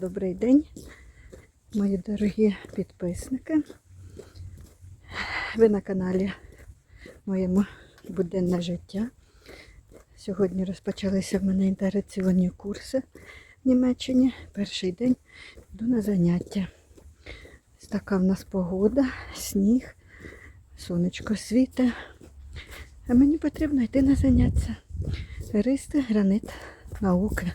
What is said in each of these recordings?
Добрий день, мої дорогі підписники. Ви на каналі моєму буденне життя. Сьогодні розпочалися в мене інтеграційні курси в Німеччині. Перший день йду на заняття. Така в нас погода, сніг, сонечко світе. А мені потрібно йти на заняття. Ристи, гранит, науки.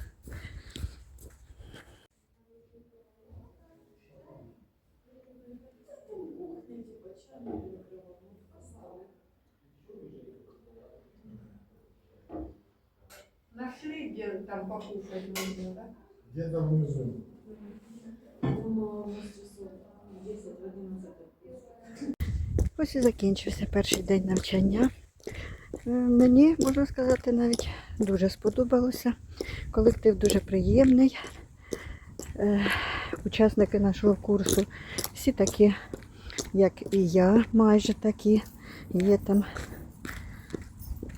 Нашли, где там покушать можно, да? Где-то внизу. Думала, у нас часов 10 в 11. Ось і закінчився перший день навчання. Е, Мені, можна сказати, навіть дуже сподобалося. Колектив дуже приємний. Е, Учасники нашого курсу всі такі, як і я, майже такі. Є там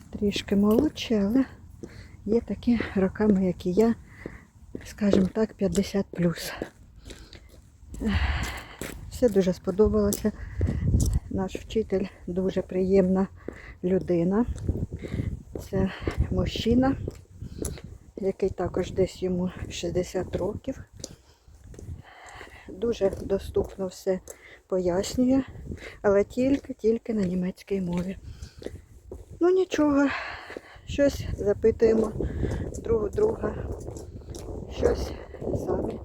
трішки молодші, але є такі роками, як і я, скажімо так, 50 Все дуже сподобалося. Наш вчитель дуже приємна людина. Це мужчина, який також десь йому 60 років. Дуже доступно все пояснює, але тільки-тільки на німецькій мові. Ну нічого, щось запитуємо друг друга, щось самі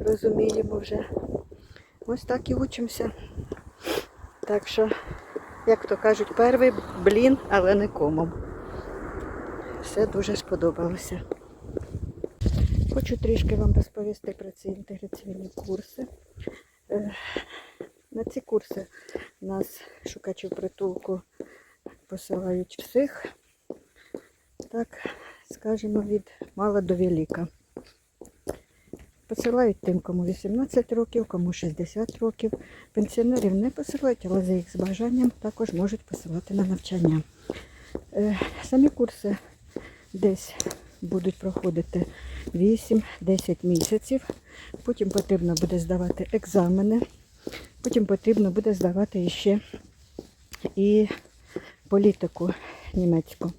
розуміємо вже. Ось так і учимося. Так що, як то кажуть, перший блін, але не комом. Все дуже сподобалося. Хочу трішки вам розповісти про ці інтеграційні курси. На ці курси нас шукачів притулку посилають всіх, так скажемо, від мала до велика. Посилають тим, кому 18 років, кому 60 років. Пенсіонерів не посилають, але за їх бажанням також можуть посилати на навчання. Е, Самі курси десь будуть проходити 8-10 місяців. Потім потрібно буде здавати екзамени. Потім потрібно буде здавати ще і політику німецьку.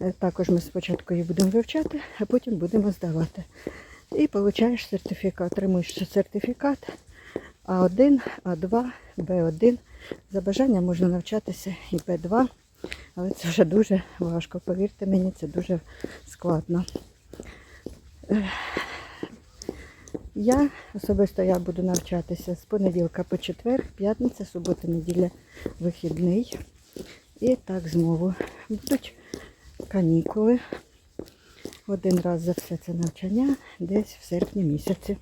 Е, Також ми спочатку її будемо вивчати, а потім будемо здавати. І отримуєш сертифікат. Отримуєш сертифікат А1, А2, Б1. За бажанням можна навчатися і Б2, але це вже дуже важко. Повірте мені, це дуже складно. Я особисто я буду навчатися з понеділка по четвер, п'ятниця, субота, неділя, вихідний. І так знову. Будуть канікули. Один раз за все це навчання десь в серпні місяці.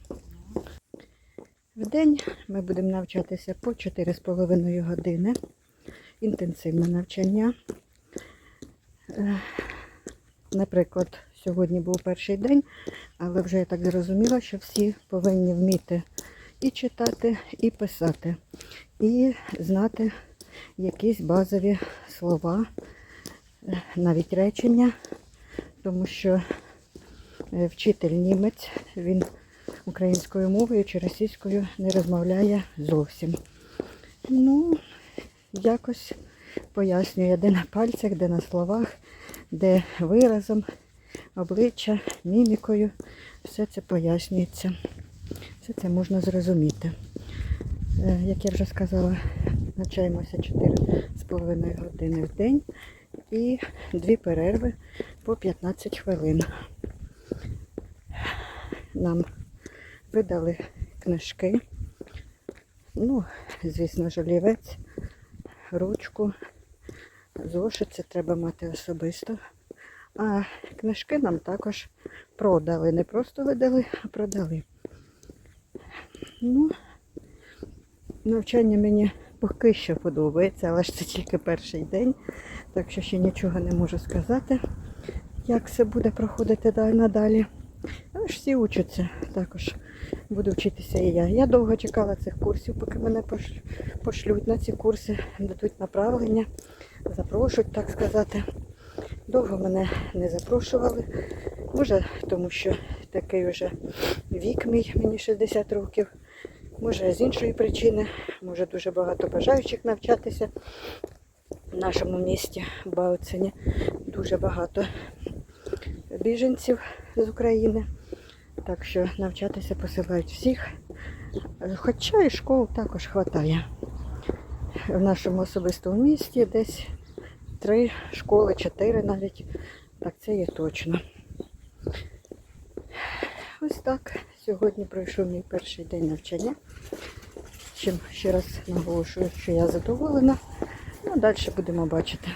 В день ми будемо навчатися по 4,5 години. Інтенсивне навчання. Е, Наприклад, сьогодні був перший день, але вже я так зрозуміла, що всі повинні вміти і читати, і писати, і знати якісь базові слова, е, навіть речення, тому що е, вчитель німець, він українською мовою чи російською не розмовляє зовсім. Ну, якось пояснює, де на пальцях, де на словах, де виразом, обличчя, мімікою. Все це пояснюється. Все це можна зрозуміти. Е, Як я вже сказала, навчаємося 4,5 години в день і дві перерви по 15 хвилин. Нам видали книжки. Ну, звісно, ж, олівець, ручку, зошит, це треба мати особисто. А книжки нам також продали. Не просто видали, а продали. Ну, навчання мені поки що подобається, але ж це тільки перший день, так що ще нічого не можу сказати, як все буде проходити надалі. Але ж всі учаться також. Буду вчитися і я. Я довго чекала цих курсів, поки мене пошлють на ці курси, дадуть направлення, запрошують, так сказати. Довго мене не запрошували. Може, тому що такий вже вік мій, мені 60 років. Може, з іншої причини, може дуже багато бажаючих навчатися в нашому місті Бауцині. Дуже багато біженців з України. Так що навчатися посилають всіх. Хоча і школ також вистачає. В нашому особистому місті десь три школи, чотири навіть. Так це є точно. Ось так. Сьогодні пройшов мій перший день навчання. Чим ще раз наголошую, що я задоволена. Ну, далі будемо бачити.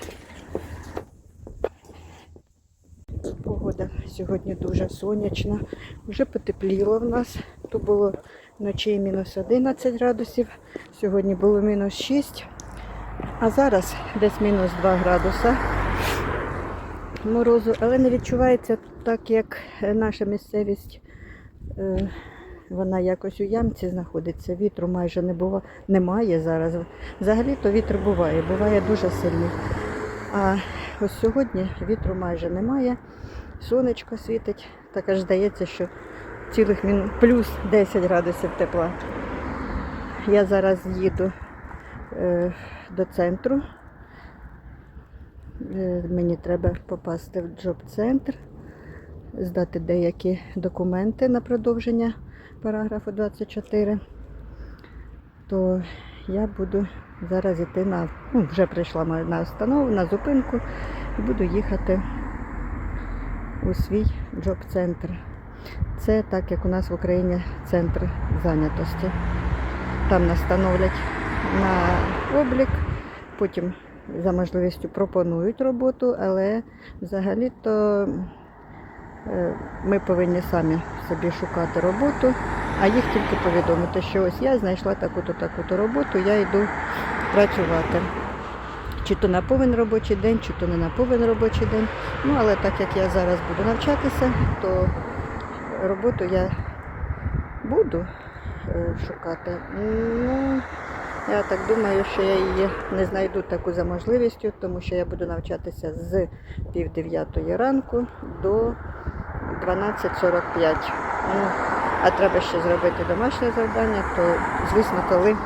Погода сьогодні дуже сонячна. Вже потепліло в нас. То було вночі мінус 11 градусів, сьогодні було мінус 6, а зараз десь мінус 2 градуса морозу, але не відчувається так, як наша місцевість. е, Вона якось у ямці знаходиться, вітру майже не бува... немає зараз. Взагалі-то вітер буває, буває дуже сильний. А ось сьогодні вітру майже немає, сонечко світить, так аж здається, що цілих мінус плюс 10 градусів тепла. Я зараз їду до центру. Е, мені треба попасти в джоб-центр, здати деякі документи на продовження параграфу 24. То я буду зараз йти на, ну, вже прийшла на установу, на зупинку і буду їхати у свій джоб-центр. Це так, як у нас в Україні центр зайнятості. Там нас становлять на облік, потім за можливістю пропонують роботу, але взагалі-то е, ми повинні самі собі шукати роботу, а їх тільки повідомити, що ось я знайшла таку-то, таку-то роботу, я йду працювати. Чи то на повен робочий день, чи то не на повен робочий день. Ну, але так як я зараз буду навчатися, то роботу я буду е, шукати. Ну, я так думаю, що я її не знайду таку за можливістю, тому що я буду навчатися з пів дев'ятої ранку до 12.45. Ну, а треба ще зробити домашнє завдання, то звісно, коли,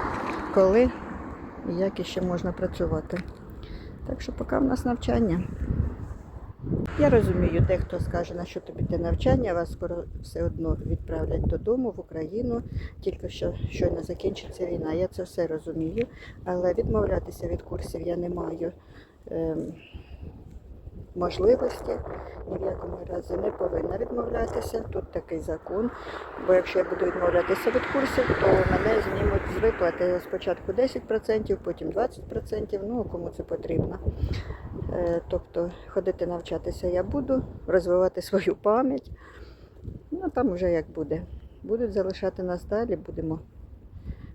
коли і як іще можна працювати. Так що поки в нас навчання. Я розумію, дехто скаже, на що тобі те навчання, вас скоро все одно відправлять додому в Україну, тільки що щойно закінчиться війна. Я це все розумію, але відмовлятися від курсів я не маю ем, можливості. Ні в якому разі не повинна відмовлятися. Тут такий закон. Бо якщо я буду відмовлятися від курсів, то мене знімуть з виплати спочатку 10%, потім 20%, ну кому це потрібно. Е, Тобто ходити навчатися я буду, розвивати свою пам'ять. Ну там вже як буде. Будуть залишати нас далі, будемо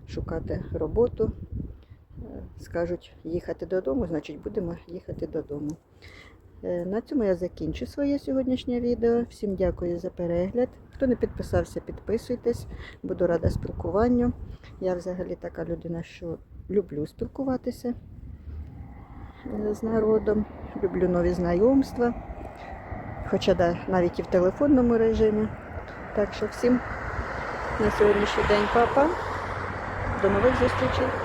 шукати роботу. Е, Скажуть їхати додому, значить будемо їхати додому. Е, На цьому я закінчу своє сьогоднішнє відео. Всім дякую за перегляд. Хто не підписався, підписуйтесь. Буду рада спілкуванню. Я взагалі така людина, що люблю спілкуватися е, з народом, люблю нові знайомства, хоча да, навіть і в телефонному режимі. Так що всім на сьогоднішній день папа. До нових зустрічей!